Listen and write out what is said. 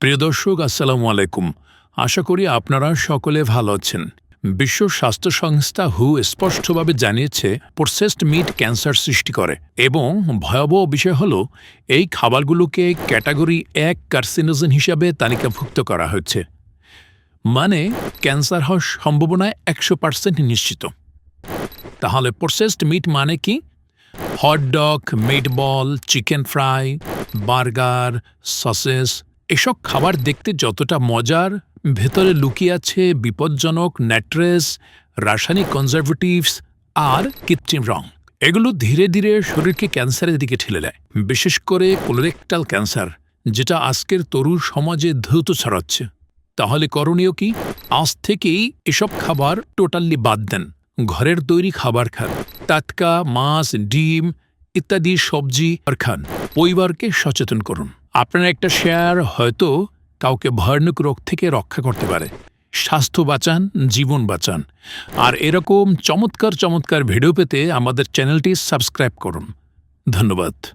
প্রিয় দর্শক, আসসালামু আলাইকুম। আশা করি আপনারা সকলে ভালো আছেন। বিশ্ব স্বাস্থ্য সংস্থা হু স্পষ্টভাবে জানিয়েছে, প্রসেসড মিট ক্যান্সার সৃষ্টি করে এবং ভয়াবহ বিষয় হল, এই খাবারগুলোকে ক্যাটাগরি এক কার্সিনোজেন হিসাবে তালিকাভুক্ত করা হয়েছে। মানে ক্যান্সার হওয়ার সম্ভাবনা একশো পার্সেন্ট নিশ্চিত। তাহলে প্রসেসড মিট মানে কি? Hot hotdog meatball chicken fry, burger, sausages এসব খাবার দেখতে যতটা মজার, ভেতরে লুকিয়ে আছে বিপজ্জনক ন্যাট্রেস, রাসায়নিক কনজারভেটিভস আর কৃত্রিম রং। এগুলো ধীরে ধীরে শরীরকে ক্যান্সারের দিকে ঠেলে দেয়। বিশেষ করে কোলোরেক্টাল ক্যান্সার যেটা আজকের তরুণ সমাজে দ্রুত ছড়াচ্ছে। তাহলে করণীয় কি? আজ থেকেই এসব খাবার টোটালি বাদ দেন। ঘরের তৈরি খাবার খান। টাটকা, মাছ, ডিম ইত্যাদি সবজি আর খান। পরিবারকে সচেতন করুন। আপনার একটা শেয়ার হয়তো কাউকে ভয়ানক রোগ থেকে রক্ষা করতে পারে। স্বাস্থ্য বাঁচান, জীবন বাঁচান। আর এরকম চমৎকার চমৎকার ভিডিও পেতে আমাদের চ্যানেলটি সাবস্ক্রাইব করুন। ধন্যবাদ।